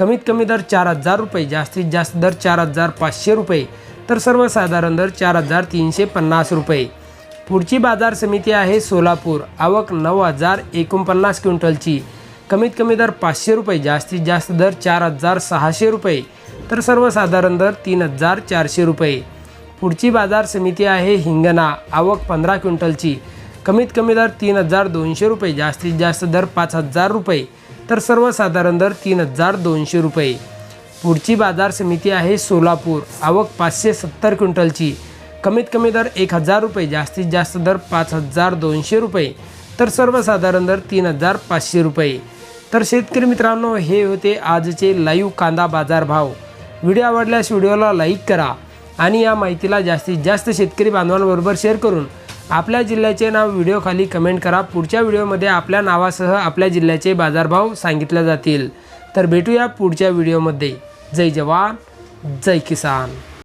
कमीत कमी दर चार हजार रुपये जास्तीत जास्त दर चार हजार पाचशे रुपये तर सर्वसाधारण दर चार हजार तीनशे पन्नास रुपये. पुढची बाजार समिती आहे सोलापूर आवक नऊ हजार एकोणपन्नास क्विंटलची. कमीत कमी दर पाचशे रुपये जास्तीत जास्त दर चार हजार सहाशे रुपये तर सर्वसाधारण दर तीन हजार चारशे रुपये. पुढची बाजार समिती आहे हिंगणा आवक पंधरा क्विंटलची. कमीत कमी दर तीन हजार दोनशे रुपये जास्तीत जास्त दर पाच हजार रुपये तर सर्वसाधारण दर तीन हजार दोनशे रुपये. पुढची बाजार समिती आहे सोलापूर. आवक पाचशे सत्तर क्विंटलची. कमीत कमी दर एक हजार रुपये जास्तीत जास्त दर पाच हजार दोनशे रुपये तर सर्वसाधारण दर तीन हजार पाचशे रुपये. तर शेतकरी मित्रांनो हे होते आजचे लाईव्ह कांदा बाजार भाव. व्हिडिओ आवडल्यास व्हिडिओला लाईक करा आणि या माहितीला जास्तीत जास्त शेतकरी बांधवांबरोबर शेअर करून आपल्या जिल्ह्याचे नाव व्हिडिओखाली कमेंट करा. पुढच्या व्हिडिओमध्ये आपल्या नावासह आपल्या जिल्ह्याचे बाजारभाव सांगितले जातील. तर भेटूया पुढच्या व्हिडिओमध्ये जय जवान जय किसान.